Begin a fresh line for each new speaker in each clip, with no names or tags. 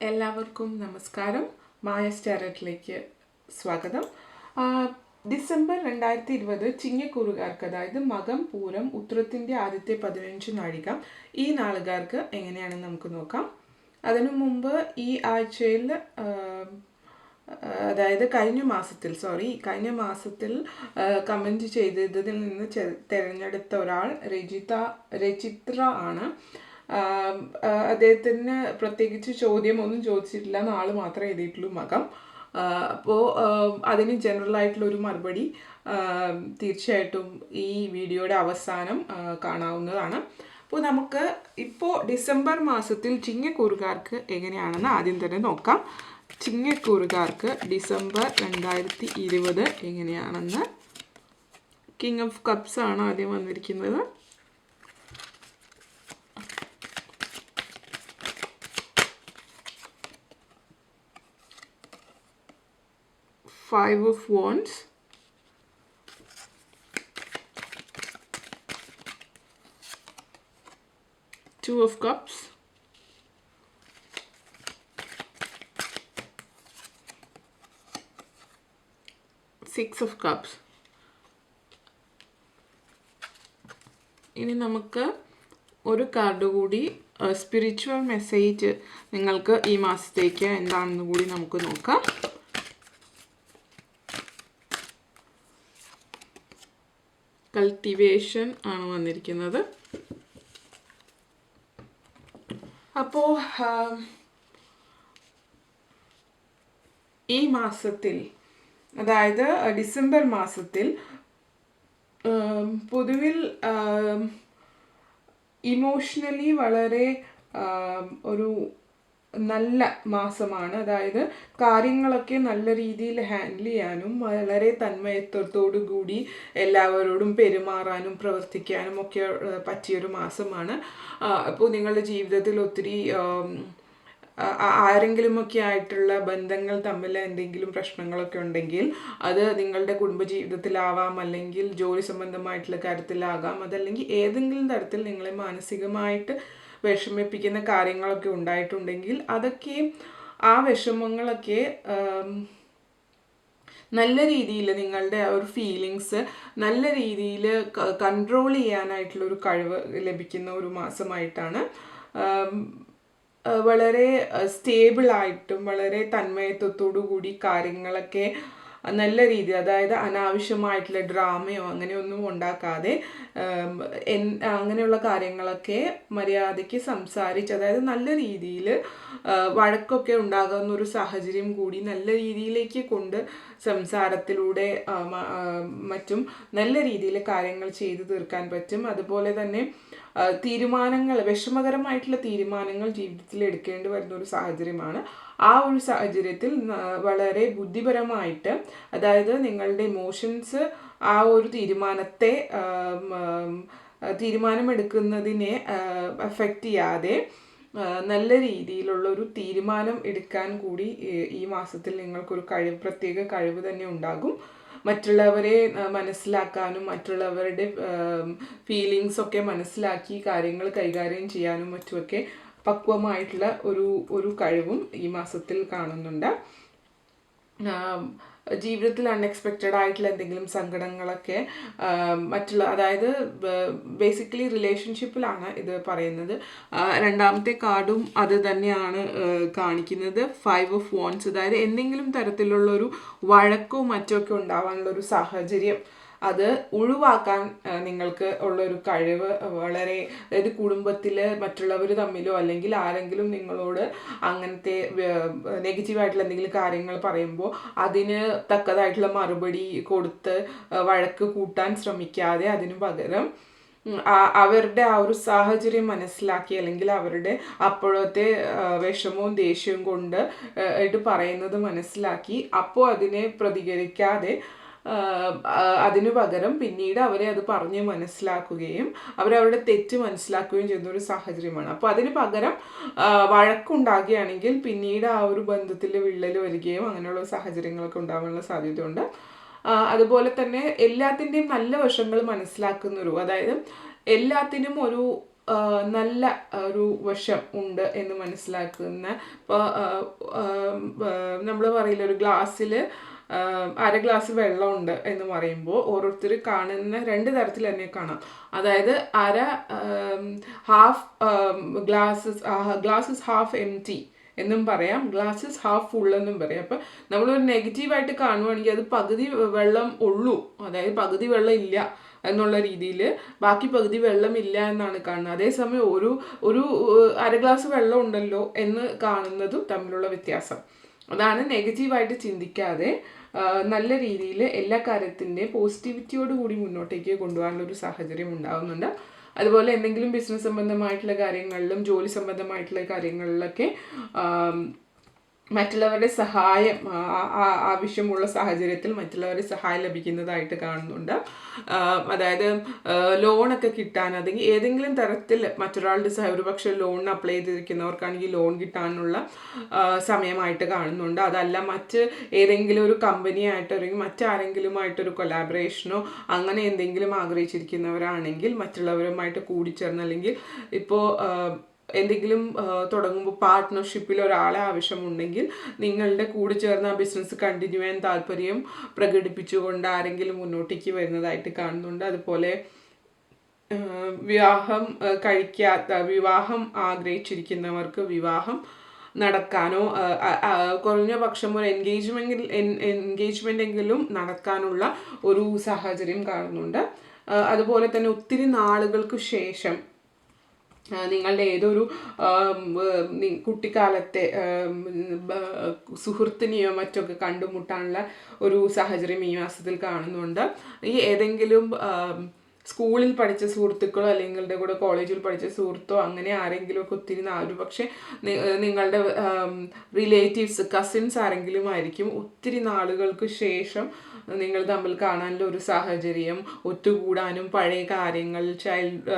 എല്ലാവർക്കും നമസ്കാരം. മായ സ്റ്റാരറ്റിലേക്ക് സ്വാഗതം. ഡിസംബർ രണ്ടായിരത്തി ഇരുപത് ചിങ്ങക്കൂറുകാർക്ക് അതായത് മകം പൂരം ഉത്രത്തിന്റെ ആദ്യത്തെ പതിനഞ്ച് നാഴിക ഈ നാളുകാർക്ക് എങ്ങനെയാണെന്ന് നമുക്ക് നോക്കാം. അതിനു മുമ്പ് ഈ ആഴ്ചയിൽ അതായത് കഴിഞ്ഞ മാസത്തിൽ സോറി കഴിഞ്ഞ മാസത്തിൽ കമന്റ് ചെയ്തതിൽ നിന്ന് തിരഞ്ഞെടുത്ത ഒരാൾ രജിത രചിത്ര ആണ്. അദ്ദേഹത്തിന് പ്രത്യേകിച്ച് ചോദ്യമൊന്നും ചോദിച്ചിട്ടില്ല നാൾ മാത്രമേ എഴുതിയിട്ടുള്ളൂ മകം. അപ്പോൾ അതിന് ജനറൽ ആയിട്ടുള്ള ഒരു മറുപടി തീർച്ചയായിട്ടും ഈ വീഡിയോയുടെ അവസാനം കാണാവുന്നതാണ്. അപ്പോൾ നമുക്ക് ഇപ്പോൾ ഡിസംബർ മാസത്തിൽ ചിങ്ങക്കൂറുകാർക്ക് എങ്ങനെയാണെന്ന് ആദ്യം തന്നെ നോക്കാം. ചിങ്ങക്കൂറുകാർക്ക് ഡിസംബർ രണ്ടായിരത്തി ഇരുപത് എങ്ങനെയാണെന്ന് കിങ് ഓഫ് കപ്സ് ആണ് ആദ്യം വന്നിരിക്കുന്നത്. Five of wands. Two of cups. Six of cups. ഇനി നമുക്ക് ഒരു കാർഡ് കൂടി സ്പിരിച്വൽ മെസ്സേജ് നിങ്ങൾക്ക് ഈ മാസത്തേക്ക് എന്താണെന്ന് കൂടി നമുക്ക് നോക്കാം. കൾട്ടിവേഷൻ ആണ് വന്നിരിക്കുന്നത്. അപ്പോൾ ഈ മാസത്തിൽ അതായത് ഡിസംബർ മാസത്തിൽ പൊതുവിൽ ഇമോഷണലി വളരെ ഒരു നല്ല മാസമാണ്. അതായത് കാര്യങ്ങളൊക്കെ നല്ല രീതിയിൽ ഹാൻഡിൽ ചെയ്യാനും വളരെ തന്മയത്വത്തോടു കൂടി എല്ലാവരോടും പെരുമാറാനും പ്രവർത്തിക്കാനും ഒക്കെ പറ്റിയൊരു മാസമാണ്. അപ്പോൾ നിങ്ങളുടെ ജീവിതത്തിൽ ഒത്തിരി ആരെങ്കിലുമൊക്കെ ആയിട്ടുള്ള ബന്ധങ്ങൾ തമ്മിൽ എന്തെങ്കിലും പ്രശ്നങ്ങളൊക്കെ ഉണ്ടെങ്കിൽ അത് നിങ്ങളുടെ കുടുംബജീവിതത്തിലാവാം അല്ലെങ്കിൽ ജോലി സംബന്ധമായിട്ടുള്ള കാര്യത്തിലാകാം അതല്ലെങ്കിൽ ഏതെങ്കിലും തരത്തിൽ നിങ്ങളെ മാനസികമായിട്ട് വിഷമിപ്പിക്കുന്ന കാര്യങ്ങളൊക്കെ ഉണ്ടായിട്ടുണ്ടെങ്കിൽ അതൊക്കെ ആ വിഷമങ്ങളൊക്കെ നല്ല രീതിയിൽ നിങ്ങളുടെ ആ ഒരു ഫീലിങ്സ് നല്ല രീതിയിൽ കൺട്രോൾ ചെയ്യാനായിട്ടുള്ള ഒരു കഴിവ് ലഭിക്കുന്ന ഒരു മാസമായിട്ടാണ്. വളരെ സ്റ്റേബിളായിട്ടും വളരെ തന്മയത്വത്തോടു കൂടി കാര്യങ്ങളൊക്കെ നല്ല രീതി. അതായത് അനാവശ്യമായിട്ടുള്ള ഡ്രാമയോ അങ്ങനെയൊന്നും ഉണ്ടാക്കാതെ അങ്ങനെയുള്ള കാര്യങ്ങളൊക്കെ മര്യാദയ്ക്ക് സംസാരിച്ച് അതായത് നല്ല രീതിയിൽ വഴക്കൊക്കെ ഉണ്ടാകുന്ന ഒരു സാഹചര്യം കൂടി നല്ല രീതിയിലേക്ക് കൊണ്ട് സംസാരത്തിലൂടെ മറ്റും നല്ല രീതിയിൽ കാര്യങ്ങൾ ചെയ്തു തീർക്കാൻ പറ്റും. അതുപോലെ തന്നെ തീരുമാനങ്ങൾ വിഷമകരമായിട്ടുള്ള തീരുമാനങ്ങൾ ജീവിതത്തിൽ എടുക്കേണ്ടി വരുന്ന ഒരു സാഹചര്യമാണ്. ആ ഒരു സാഹചര്യത്തിൽ വളരെ ബുദ്ധിപരമായിട്ട് അതായത് നിങ്ങളുടെ ഇമോഷൻസ് ആ ഒരു തീരുമാനത്തെ തീരുമാനമെടുക്കുന്നതിനെ അഫക്റ്റ് ചെയ്യാതെ നല്ല രീതിയിലുള്ള ഒരു തീരുമാനം എടുക്കാൻ കൂടി ഈ- മാസത്തിൽ നിങ്ങൾക്കൊരു കഴിവ് പ്രത്യേക കഴിവ് തന്നെ ഉണ്ടാകും. മറ്റുള്ളവരെ മനസ്സിലാക്കാനും മറ്റുള്ളവരുടെ ഫീലിങ്സ് ഒക്കെ മനസ്സിലാക്കി കാര്യങ്ങൾ കൈകാര്യം ചെയ്യാനും മറ്റുമൊക്കെ പക്വമായിട്ടുള്ള ഒരു ഒരു കഴിവും ഈ മാസത്തിൽ കാണുന്നുണ്ട്. ജീവിതത്തിൽ അൺഎക്സ്പെക്റ്റഡ് ആയിട്ടുള്ള എന്തെങ്കിലും സങ്കടങ്ങളൊക്കെ മറ്റുള്ള അതായത് ബേസിക്കലി റിലേഷൻഷിപ്പിലാണ് ഇത് പറയുന്നത്. രണ്ടാമത്തെ കാർഡും അത് തന്നെയാണ് കാണിക്കുന്നത്. ഫൈവ് ഓഫ് വോൺസ് അതായത് എന്തെങ്കിലും തരത്തിലുള്ള ഒരു വഴക്കോ മറ്റോ ഒക്കെ ഉണ്ടാവാനുള്ള ഒരു സാഹചര്യം. അത് ഒഴിവാക്കാൻ നിങ്ങൾക്ക് ഉള്ളൊരു കഴിവ് വളരെ അതായത് കുടുംബത്തിൽ മറ്റുള്ളവർ തമ്മിലോ അല്ലെങ്കിൽ ആരെങ്കിലും നിങ്ങളോട് അങ്ങനത്തെ നെഗറ്റീവായിട്ടുള്ള എന്തെങ്കിലും കാര്യങ്ങൾ പറയുമ്പോൾ അതിന് തക്കതായിട്ടുള്ള മറുപടി കൊടുത്ത് വഴക്ക് കൂട്ടാൻ ശ്രമിക്കാതെ അതിനു പകരം അവരുടെ ആ ഒരു സാഹചര്യം മനസ്സിലാക്കി അല്ലെങ്കിൽ അവരുടെ അപ്പോഴത്തെ വിഷമവും ദേഷ്യവും കൊണ്ട് ആയിട്ട് പറയുന്നത് മനസ്സിലാക്കി അപ്പോൾ അതിനെ പ്രതികരിക്കാതെ അതിനു പകരം പിന്നീട് അവരെ അത് പറഞ്ഞ് മനസ്സിലാക്കുകയും അവരവരുടെ തെറ്റ് മനസ്സിലാക്കുകയും ചെയ്യുന്ന ഒരു സാഹചര്യമാണ്. അപ്പോൾ അതിന് പകരം വഴക്കുണ്ടാകുകയാണെങ്കിൽ പിന്നീട് ആ ഒരു ബന്ധത്തിൽ വിള്ളൽ വരികയും അങ്ങനെയുള്ള സാഹചര്യങ്ങളൊക്കെ ഉണ്ടാകാനുള്ള സാധ്യതയുണ്ട്. അതുപോലെ തന്നെ എല്ലാത്തിന്റെയും നല്ല വശങ്ങൾ മനസ്സിലാക്കുന്ന ഒരു അതായത് എല്ലാത്തിനും ഒരു നല്ല ഒരു വശം ഉണ്ട് എന്ന് മനസ്സിലാക്കുന്ന ഇപ്പോൾ നമ്മൾ പറയില്ല ഒരു ഗ്ലാസ്സിൽ അര ഗ്ലാസ് വെള്ളമുണ്ട് എന്ന് പറയുമ്പോൾ ഓരോരുത്തർ കാണുന്ന രണ്ട് തരത്തിൽ തന്നെ കാണാം. അതായത് അര half glasses glasses half empty എന്നും പറയാം. ഗ്ലാസ്സസ് ഹാഫ് ഫുൾ എന്നും പറയാം. അപ്പം നമ്മളൊരു നെഗറ്റീവായിട്ട് കാണുവാണെങ്കിൽ അത് പകുതി വെള്ളം ഉള്ളൂ. അതായത് പകുതി വെള്ളം ഇല്ല എന്നുള്ള രീതിയിൽ ബാക്കി പകുതി വെള്ളമില്ല എന്നാണ് കാണുന്നത്. അതേസമയം ഒരു ഒരു അര ഗ്ലാസ് വെള്ളം ഉണ്ടല്ലോ എന്ന് കാണുന്നതും തമ്മിലുള്ള വ്യത്യാസം. അതാണ് നെഗറ്റീവായിട്ട് ചിന്തിക്കാതെ നല്ല രീതിയിൽ എല്ലാ കാര്യത്തിന്റെയും പോസിറ്റിവിറ്റിയോട് കൂടി മുന്നോട്ടേക്ക് കൊണ്ടുപോകാനുള്ള ഒരു സാഹചര്യം ഉണ്ടാകുന്നുണ്ട് അതുപോലെ എന്തെങ്കിലും ബിസിനസ് സംബന്ധമായിട്ടുള്ള കാര്യങ്ങളിലും ജോലി സംബന്ധമായിട്ടുള്ള കാര്യങ്ങളിലൊക്കെ മറ്റുള്ളവരുടെ സഹായം ആവശ്യമുള്ള സാഹചര്യത്തിൽ മറ്റുള്ളവരെ സഹായം ലഭിക്കുന്നതായിട്ട് കാണുന്നുണ്ട്. അതായത് ലോണൊക്കെ കിട്ടാൻ അല്ലെങ്കിൽ ഏതെങ്കിലും തരത്തിൽ മറ്റൊരാളുടെ ഒരുപക്ഷെ ലോൺ അപ്ലൈ ചെയ്തിരിക്കുന്നവർക്കാണെങ്കിൽ ലോൺ കിട്ടാനുള്ള സമയമായിട്ട് കാണുന്നുണ്ട്. അതല്ല മറ്റ് ഏതെങ്കിലും ഒരു കമ്പനിയായിട്ടോ അല്ലെങ്കിൽ മറ്റാരെങ്കിലുമായിട്ടൊരു കൊലാബറേഷനോ അങ്ങനെ എന്തെങ്കിലും ആഗ്രഹിച്ചിരിക്കുന്നവരാണെങ്കിൽ മറ്റുള്ളവരുമായിട്ട് കൂടിച്ചേർന്ന് അല്ലെങ്കിൽ ഇപ്പോൾ എന്തെങ്കിലും തുടങ്ങുമ്പോൾ പാർട്ട്ണർഷിപ്പിൽ ഒരാളെ ആവശ്യമുണ്ടെങ്കിൽ നിങ്ങളുടെ കൂടെ ചേർന്ന് ആ ബിസിനസ് കണ്ടിന്യൂ ചെയ്യാൻ താല്പര്യം പ്രകടിപ്പിച്ചുകൊണ്ട് ആരെങ്കിലും മുന്നോട്ടേക്ക് വരുന്നതായിട്ട് കാണുന്നുണ്ട്. അതുപോലെ വിവാഹം കഴിക്കാത്ത വിവാഹം ആഗ്രഹിച്ചിരിക്കുന്നവർക്ക് വിവാഹം നടക്കാനോ കുറഞ്ഞ പക്ഷം ഒരു എൻഗേജ്മെന്റിൽ എൻഗേജ്മെന്റ് എങ്കിലും നടക്കാനുള്ള ഒരു സാഹചര്യം കാണുന്നുണ്ട്. അതുപോലെ തന്നെ ഒത്തിരി നാളുകൾക്ക് ശേഷം നിങ്ങളുടെ ഏതൊരു കുട്ടിക്കാലത്തെ സുഹൃത്തിനെയോ മറ്റൊക്കെ കണ്ടുമുട്ടാനുള്ള ഒരു സാഹചര്യം ഈ മാസത്തിൽ കാണുന്നുണ്ട്. ഈ ഏതെങ്കിലും സ്കൂളിൽ പഠിച്ച സുഹൃത്തുക്കളോ അല്ലെങ്കിൽ നിങ്ങളുടെ കൂടെ കോളേജിൽ പഠിച്ച സുഹൃത്തോ അങ്ങനെ ആരെങ്കിലും ഒക്കെ ഒത്തിരി ഒരു പക്ഷേ നിങ്ങളുടെ റിലേറ്റീവ്സ് കസിൻസ് ആരെങ്കിലും ആയിരിക്കും ഒത്തിരി നാളുകൾക്ക് ശേഷം നിങ്ങൾ തമ്മിൽ കാണാനുള്ള ഒരു സാഹചര്യം ഒത്തുകൂടാനും പഴയ കാര്യങ്ങൾ ചൈൽഡ്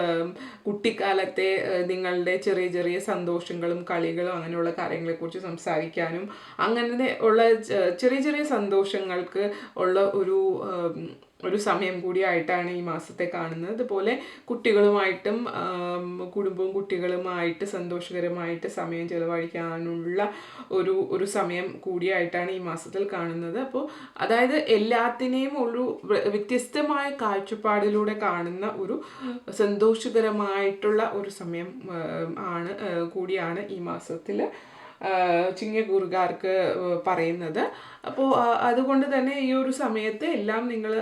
കുട്ടിക്കാലത്തെ നിങ്ങളുടെ ചെറിയ ചെറിയ സന്തോഷങ്ങളും കളികളും അങ്ങനെയുള്ള കാര്യങ്ങളെക്കുറിച്ച് സംസാരിക്കാനും അങ്ങനെ ഉള്ള ചെറിയ ചെറിയ സന്തോഷങ്ങൾക്ക് ഉള്ള ഒരു ഒരു സമയം കൂടിയായിട്ടാണ് ഈ മാസത്തെ കാണുന്നത്. അതുപോലെ കുട്ടികളുമായിട്ടും കുടുംബവും കുട്ടികളുമായിട്ട് സന്തോഷകരമായിട്ട് സമയം ചെലവഴിക്കാനുള്ള ഒരു ഒരു സമയം കൂടിയായിട്ടാണ് ഈ മാസത്തിൽ കാണുന്നത്. അപ്പോൾ അതായത് എല്ലാത്തിനെയും ഒരു വ്യത്യസ്തമായ കാഴ്ചപ്പാടിലൂടെ കാണുന്ന ഒരു സന്തോഷകരമായിട്ടുള്ള ഒരു സമയം ആണ് കൂടിയാണ് ഈ മാസത്തിൽ ചിങ്ങക്കൂറുകാർക്ക് പറയുന്നത്. അപ്പോൾ അതുകൊണ്ട് തന്നെ ഈ ഒരു സമയത്ത് എല്ലാം നിങ്ങൾ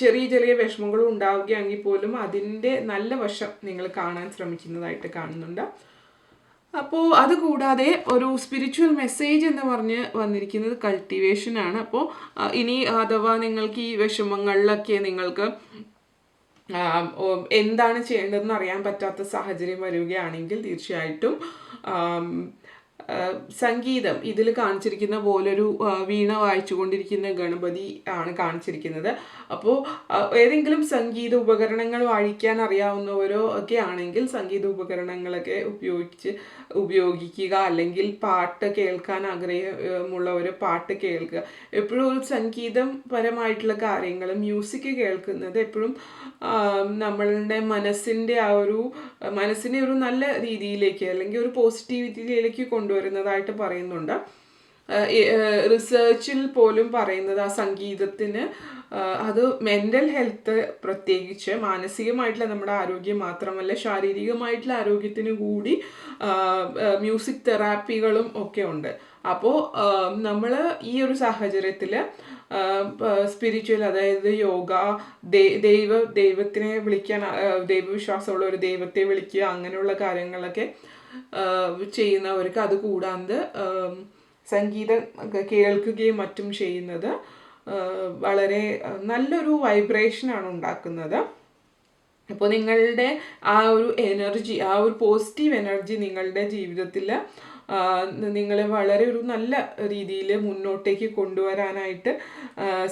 ചെറിയ ചെറിയ വിഷമങ്ങളും ഉണ്ടാവുകയാണെങ്കിൽ പോലും അതിന്റെ നല്ല വശം നിങ്ങൾ കാണാൻ ശ്രമിക്കുന്നതായിട്ട് കാണുന്നുണ്ട്. അപ്പോൾ അതുകൂടാതെ ഒരു സ്പിരിച്വൽ മെസ്സേജ് എന്ന് പറഞ്ഞ് വന്നിരിക്കുന്നത് കൾട്ടിവേഷനാണ് അപ്പോൾ ഇനി അഥവാ നിങ്ങൾക്ക് ഈ വിഷമങ്ങളിലൊക്കെ നിങ്ങൾക്ക് എന്താണ് ചെയ്യേണ്ടതെന്ന് അറിയാൻ പറ്റാത്ത സാഹചര്യം വരികയാണെങ്കിൽ തീർച്ചയായിട്ടും സംഗീതം ഇതിൽ കാണിച്ചിരിക്കുന്ന പോലൊരു വീണ വായിച്ചുകൊണ്ടിരിക്കുന്ന ഗണപതി ആണ് കാണിച്ചിരിക്കുന്നത്. അപ്പോൾ ഏതെങ്കിലും സംഗീത ഉപകരണങ്ങൾ വായിക്കാൻ അറിയാവുന്നവരോ ഒക്കെ ആണെങ്കിൽ സംഗീത ഉപകരണങ്ങളൊക്കെ ഉപയോഗിച്ച് ഉപയോഗിക്കുക. അല്ലെങ്കിൽ പാട്ട് കേൾക്കാൻ ആഗ്രഹമുള്ളവർ പാട്ട് കേൾക്കുക. എപ്പോഴും ഒരു സംഗീതം പരമായിട്ടുള്ള കാര്യങ്ങൾ മ്യൂസിക് കേൾക്കുന്നത് എപ്പോഴും നമ്മളുടെ മനസ്സിന്റെ ആ ഒരു മനസ്സിനെ ഒരു നല്ല രീതിയിലേക്ക് അല്ലെങ്കിൽ ഒരു പോസിറ്റിവിറ്റിയിലേക്ക് കൊണ്ടുവരുന്നതായിട്ട് പറയുന്നുണ്ട്. റിസർച്ചിൽ പോലും പറയുന്നത് ആ സംഗീതത്തിന് അത് മെന്റൽ ഹെൽത്ത് പ്രത്യേകിച്ച് മാനസികമായിട്ടുള്ള നമ്മുടെ ആരോഗ്യം മാത്രമല്ല ശാരീരികമായിട്ടുള്ള ആരോഗ്യത്തിന് കൂടി മ്യൂസിക് തെറാപ്പികളും ഒക്കെ ഉണ്ട്. അപ്പോൾ നമ്മൾ ഈ ഒരു സാഹചര്യത്തിൽ സ്പിരിച്വൽ അതായത് യോഗ ദൈവ ദൈവത്തിനെ വിളിക്കാൻ ദൈവവിശ്വാസമുള്ള ഒരു ദൈവത്തെ വിളിക്കുക അങ്ങനെയുള്ള കാര്യങ്ങളൊക്കെ ചെയ്യുന്നവർക്ക് അത് കൂടാണ്ട് സംഗീതം കേൾക്കുകയും മറ്റും ചെയ്യുന്നത് വളരെ നല്ലൊരു വൈബ്രേഷനാണ് ഉണ്ടാക്കുന്നത്. അപ്പോൾ നിങ്ങളുടെ ആ ഒരു എനർജി ആ ഒരു പോസിറ്റീവ് എനർജി നിങ്ങളുടെ ജീവിതത്തിൽ നിങ്ങളെ വളരെ ഒരു നല്ല രീതിയിൽ മുന്നോട്ടേക്ക് കൊണ്ടുവരാനായിട്ട്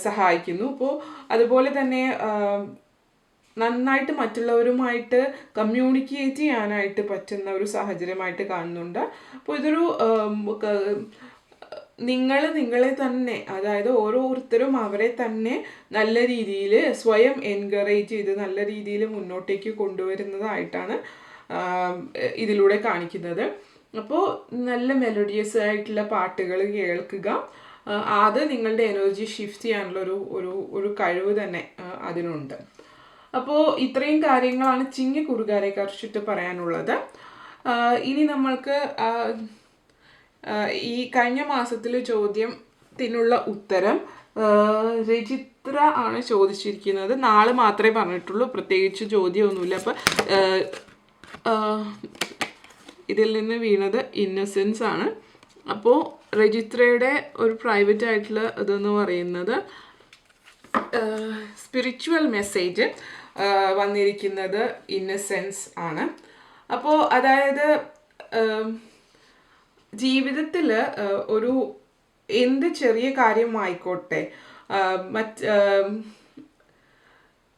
സഹായിക്കുന്നു. അപ്പോൾ അതുപോലെ തന്നെ നന്നായിട്ട് മറ്റുള്ളവരുമായിട്ട് കമ്മ്യൂണിക്കേറ്റ് ചെയ്യാനായിട്ട് പറ്റുന്ന ഒരു സാഹചര്യമായിട്ട് കാണുന്നുണ്ട്. അപ്പോൾ ഇതൊരു നിങ്ങൾ നിങ്ങളെ തന്നെ അതായത് ഓരോരുത്തരും അവരെ തന്നെ നല്ല രീതിയിൽ സ്വയം എൻകറേജ് ചെയ്ത് നല്ല രീതിയിൽ മുന്നോട്ടേക്ക് കൊണ്ടുവരുന്നതായിട്ടാണ് ഇതിലൂടെ കാണിക്കുന്നത്. അപ്പോൾ നല്ല മെലഡിയസ് ആയിട്ടുള്ള പാട്ടുകൾ കേൾക്കുക. അത് നിങ്ങളുടെ എനർജി ഷിഫ്റ്റ് ചെയ്യാനുള്ള ഒരു ഒരു ഒരു കഴിവ് തന്നെ അതിനുണ്ട്. അപ്പോൾ ഇത്രയും കാര്യങ്ങളാണ് ചിങ്ങി കുറുകാരെ കുറിച്ചിട്ട് പറയാനുള്ളത്. ഇനി നമ്മൾക്ക് ഈ കഴിഞ്ഞ മാസത്തിലെ ചോദ്യത്തിനുള്ള ഉത്തരം രജിത്ര ആണ് ചോദിച്ചിരിക്കുന്നത്. നാളെ മാത്രമേ പറഞ്ഞിട്ടുള്ളൂ പ്രത്യേകിച്ച് ചോദ്യമൊന്നുമില്ല. അപ്പം ഇതിൽ നിന്ന് വീണത് ഇന്നസെൻസ് ആണ്. അപ്പോൾ രജിത്രയുടെ ഒരു പ്രൈവറ്റ് ആയിട്ടുള്ള ഇതെന്ന് പറയുന്നത് സ്പിരിച്വൽ മെസ്സേജ് വന്നിരിക്കുന്നത് സെൻസ് ആണ്. അപ്പോൾ അതായത് ജീവിതത്തിൽ ഒരു എന്ത് ചെറിയ കാര്യമായിക്കോട്ടെ മറ്റ്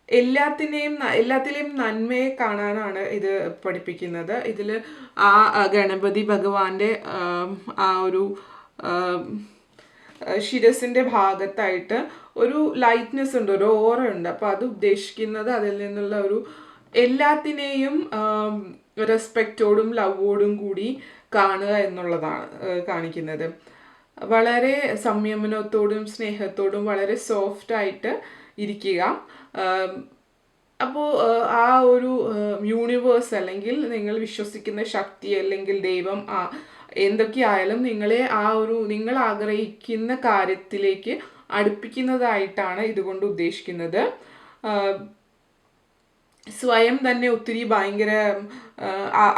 എല്ലാത്തിനെയും എല്ലാത്തിലെയും നന്മയെ കാണാനാണ് ഇത് പഠിപ്പിക്കുന്നത്. ഇതിൽ ആ ഗണപതി ഭഗവാന്റെ ആ ഒരു ശിരസിന്റെ ഭാഗത്തായിട്ട് ഒരു ലൈറ്റ്നെസ് ഉണ്ട് ഒരു ഓറ ഉണ്ട്. അപ്പോൾ അത് ഉദ്ദേശിക്കുന്നത് അതിൽ നിന്നുള്ള ഒരു എല്ലാത്തിനെയും റെസ്പെക്റ്റോടും ലവോടും കൂടി കാണുക എന്നുള്ളതാണ് കാണിക്കുന്നത്. വളരെ സംയമനത്തോടും സ്നേഹത്തോടും വളരെ സോഫ്റ്റ് ആയിട്ട് ഇരിക്കുക. അപ്പോൾ ആ ഒരു യൂണിവേഴ്സ് അല്ലെങ്കിൽ നിങ്ങൾ വിശ്വസിക്കുന്ന ശക്തി അല്ലെങ്കിൽ ദൈവം ആ എന്തൊക്കെയായാലും നിങ്ങളെ ആ ഒരു നിങ്ങൾ ആഗ്രഹിക്കുന്ന കാര്യത്തിലേക്ക് അടുപ്പിക്കുന്നതായിട്ടാണ് ഇതുകൊണ്ട് ഉദ്ദേശിക്കുന്നത്. സ്വയം തന്നെ ഒത്തിരി ഭയങ്കര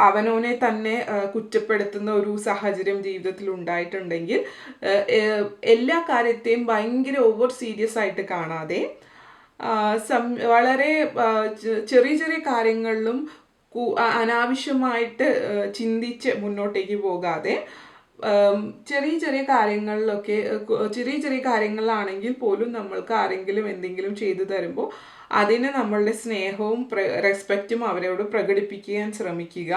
അവനോനെ തന്നെ കുറ്റപ്പെടുത്തുന്ന ഒരു സാഹചര്യം ജീവിതത്തിൽ ഉണ്ടായിട്ടുണ്ടെങ്കിൽ എല്ലാ കാര്യത്തെയും ഭയങ്കര ഓവർ സീരിയസ് ആയിട്ട് കാണാതെ സം വളരെ ചെറിയ ചെറിയ കാര്യങ്ങളിലും അനാവശ്യമായിട്ട് ചിന്തിച്ച് മുന്നോട്ടേക്ക് പോകാതെ ചെറിയ ചെറിയ കാര്യങ്ങളിലൊക്കെ ചെറിയ ചെറിയ കാര്യങ്ങളിലാണെങ്കിൽ പോലും നമ്മൾക്ക് ആരെങ്കിലും എന്തെങ്കിലും ചെയ്തു തരുമ്പോൾ അതിന് നമ്മളുടെ സ്നേഹവും റെസ്പെക്റ്റും അവരോട് പ്രകടിപ്പിക്കാൻ ശ്രമിക്കുക.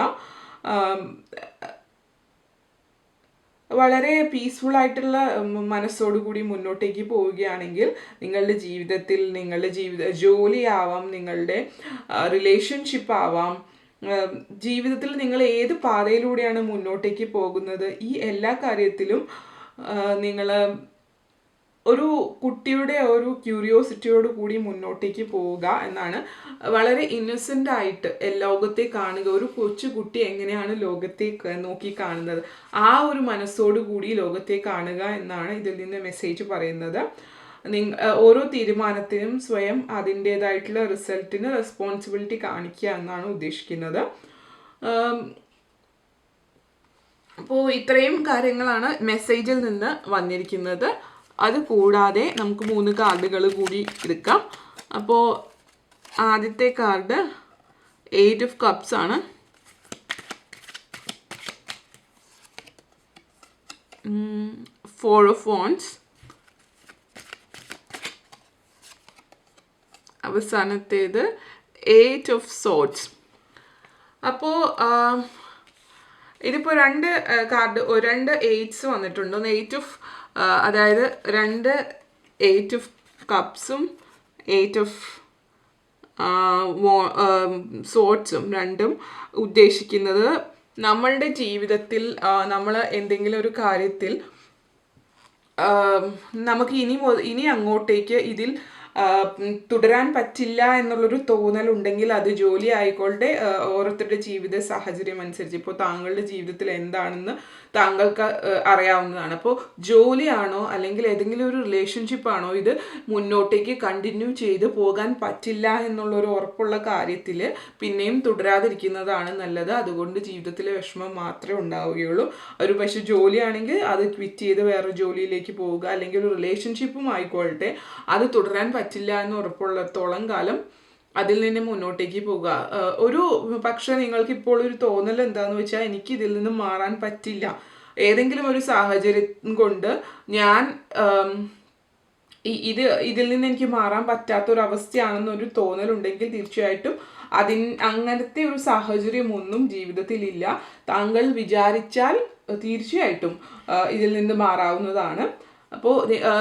വളരെ പീസ്ഫുൾ ആയിട്ടുള്ള മനസ്സോടുകൂടി മുന്നോട്ടേക്ക് പോവുകയാണെങ്കിൽ നിങ്ങളുടെ ജീവിതത്തിൽ നിങ്ങളുടെ ജീവിത ജോലിയാവാം നിങ്ങളുടെ റിലേഷൻഷിപ്പ് ആവാം. ജീവിതത്തിൽ നിങ്ങൾ ഏത് പാതയിലൂടെയാണ് മുന്നോട്ടേക്ക് പോകുന്നത്? ഈ എല്ലാ കാര്യത്തിലും നിങ്ങൾ ഒരു കുട്ടിയുടെ ഒരു ക്യൂരിയോസിറ്റിയോട് കൂടി മുന്നോട്ടേക്ക് പോവുക എന്നാണ് വളരെ ഇന്നസെന്റ് ആയിട്ട് ലോകത്തെ കാണുക. ഒരു കൊച്ചു കുട്ടി എങ്ങനെയാണ് ലോകത്തെ നോക്കി കാണുന്നത്? ആ ഒരു മനസ്സോടു കൂടി ലോകത്തെ കാണുക എന്നാണ് ഇതിൽ നിന്ന് മെസ്സേജ് പറയുന്നത്. ഓരോ തീരുമാനത്തിനും സ്വയം അതിന്റേതായിട്ടുള്ള റിസൾട്ടിന് റെസ്പോൺസിബിലിറ്റി കാണിക്കുക എന്നാണ് ഉദ്ദേശിക്കുന്നത്. അപ്പോൾ ഇത്രയും കാര്യങ്ങളാണ് മെസ്സേജിൽ നിന്ന് വന്നിരിക്കുന്നത്. അത് കൂടാതെ നമുക്ക് മൂന്ന് കാർഡുകൾ കൂടി എടുക്കാം. അപ്പോൾ ആദ്യത്തെ കാർഡ് എയ്റ്റ് ഓഫ് കപ്സ് ആണ്. ഫോർ ഓഫ് ഫോൺസ് അവസാനത്തേത് എയ്റ്റ് ഓഫ് സോട്ട്സ് അപ്പോൾ ഇതിപ്പോൾ രണ്ട് കാർഡ് രണ്ട് എയ്റ്റ്സ് വന്നിട്ടുണ്ട്. ഒന്ന് എയ്റ്റ് ഓഫ് അതായത് രണ്ട് എയ്റ്റ് ഓഫ് കപ്സും എയ്റ്റ് ഓഫ് സോട്ട്സും രണ്ടും ഉദ്ദേശിക്കുന്നത് നമ്മളുടെ ജീവിതത്തിൽ നമ്മൾ എന്തെങ്കിലും ഒരു കാര്യത്തിൽ നമുക്ക് ഇനി ഇനി അങ്ങോട്ടേക്ക് ഇതിൽ തുടരാൻ പറ്റില്ല എന്നുള്ളൊരു തോന്നലുണ്ടെങ്കിൽ അത് ജോലി ആയിക്കോട്ടെ ഓരോരുത്തരുടെ ജീവിത സാഹചര്യം അനുസരിച്ച്. ഇപ്പോൾ താങ്കളുടെ ജീവിതത്തിൽ എന്താണെന്ന് താങ്കൾക്ക് അറിയാവുന്നതാണ്. അപ്പോൾ ജോലിയാണോ അല്ലെങ്കിൽ ഏതെങ്കിലും ഒരു റിലേഷൻഷിപ്പ് ആണോ ഇത് മുന്നോട്ടേക്ക് കണ്ടിന്യൂ ചെയ്ത് പോകാൻ പറ്റില്ല എന്നുള്ളൊരു ഉറപ്പുള്ള കാര്യത്തിൽ പിന്നെയും തുടരാതിരിക്കുന്നതാണ് നല്ലത്. അതുകൊണ്ട് ജീവിതത്തിലെ വിഷമം മാത്രമേ ഉണ്ടാവുകയുള്ളൂ. ഒരു പക്ഷേ ജോലിയാണെങ്കിൽ അത് ക്വിറ്റ് ചെയ്ത് വേറെ ജോലിയിലേക്ക് പോവുക അല്ലെങ്കിൽ ഒരു റിലേഷൻഷിപ്പും ആയിക്കോട്ടെ അത് തുടരാൻ പറ്റില്ല എന്ന് ഉറപ്പുള്ളിടത്തോളം കാലം അതിൽ നിന്ന് മുന്നോട്ടേക്ക് പോവുക. ഒരു പക്ഷേ നിങ്ങൾക്ക് ഇപ്പോൾ ഒരു തോന്നൽ എന്താന്ന് വെച്ചാൽ എനിക്ക് ഇതിൽ നിന്ന് മാറാൻ പറ്റില്ല. ഏതെങ്കിലും ഒരു സാഹചര്യം കൊണ്ട് ഞാൻ ഇത് ഇതിൽ നിന്ന് എനിക്ക് മാറാൻ പറ്റാത്തൊരവസ്ഥയാണെന്നൊരു തോന്നലുണ്ടെങ്കിൽ തീർച്ചയായിട്ടും അതിൻ അങ്ങനത്തെ ഒരു സാഹചര്യമൊന്നും ജീവിതത്തിലില്ല താങ്കൾ വിചാരിച്ചാൽ തീർച്ചയായിട്ടും ഇതിൽ നിന്ന് മാറാവുന്നതാണ്. അപ്പോൾ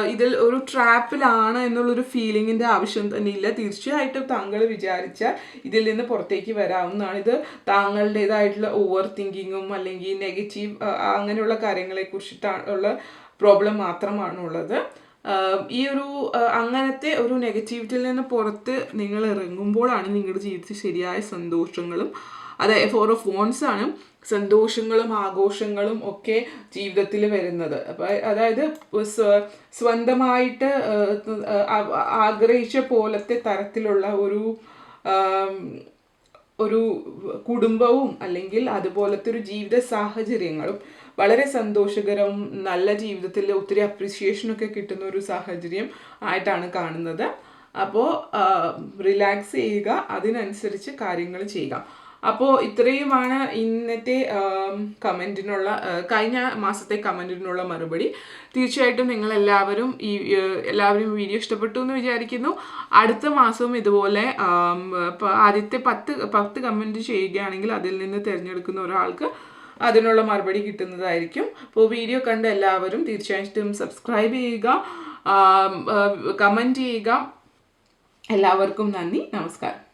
ഇതിൽ ഒരു ട്രാപ്പിലാണ് എന്നുള്ളൊരു ഫീലിങ്ങിന്റെ ആവശ്യം തന്നെ ഇല്ല തീർച്ചയായിട്ടും താങ്കൾ വിചാരിച്ച ഇതിൽ നിന്ന് പുറത്തേക്ക് വരാവുന്നതാണ് ഇത് താങ്കളുടേതായിട്ടുള്ള ഓവർ തിങ്കിങ്ങും അല്ലെങ്കിൽ നെഗറ്റീവ് അങ്ങനെയുള്ള കാര്യങ്ങളെ കുറിച്ചിട്ടാണ് ഉള്ള പ്രോബ്ലം മാത്രമാണുള്ളത്. ഈ ഒരു അങ്ങനത്തെ ഒരു നെഗറ്റിവിറ്റിയിൽ നിന്ന് പുറത്ത് നിങ്ങൾ ഇറങ്ങുമ്പോഴാണ് നിങ്ങളുടെ ജീവിതത്തിൽ ശരിയായ സന്തോഷങ്ങളും അതായത് ഫോർ ഓഫ് വോൺസ് ആണ് സന്തോഷങ്ങളും ആഘോഷങ്ങളും ഒക്കെ ജീവിതത്തിൽ വരുന്നത്. അപ്പം അതായത് സ്വ- സ്വന്തമായിട്ട് ആഗ്രഹിച്ച പോലത്തെ തരത്തിലുള്ള ഒരു ഒരു കുടുംബവും അല്ലെങ്കിൽ അതുപോലത്തെ ഒരു ജീവിത സാഹചര്യങ്ങളും വളരെ സന്തോഷകരവും നല്ല ജീവിതത്തിൽ ഒത്തിരി അപ്രിസിയേഷനൊക്കെ കിട്ടുന്ന ഒരു സാഹചര്യം ആയിട്ടാണ് കാണുന്നത്. അപ്പോൾ റിലാക്സ് ചെയ്യുക അതിനനുസരിച്ച് കാര്യങ്ങൾ ചെയ്യുക. അപ്പോൾ ഇത്രയുമാണ് ഇന്നത്തെ കമന്റിനുള്ള കഴിഞ്ഞ മാസത്തെ കമന്റിനുള്ള മറുപടി. തീർച്ചയായിട്ടും നിങ്ങൾ എല്ലാവരും ഈ എല്ലാവരും വീഡിയോ ഇഷ്ടപ്പെട്ടു എന്ന് വിചാരിക്കുന്നു. അടുത്ത മാസവും ഇതുപോലെ ആദ്യത്തെ പത്ത് പത്ത് കമന്റ് ചെയ്യുകയാണെങ്കിൽ അതിൽ നിന്ന് തിരഞ്ഞെടുക്കുന്ന ഒരാൾക്ക് അതിനുള്ള മറുപടി കിട്ടുന്നതായിരിക്കും. അപ്പോൾ വീഡിയോ കണ്ട എല്ലാവരും തീർച്ചയായിട്ടും സബ്സ്ക്രൈബ് ചെയ്യുക കമന്റ് ചെയ്യുക. എല്ലാവർക്കും നന്ദി നമസ്കാരം.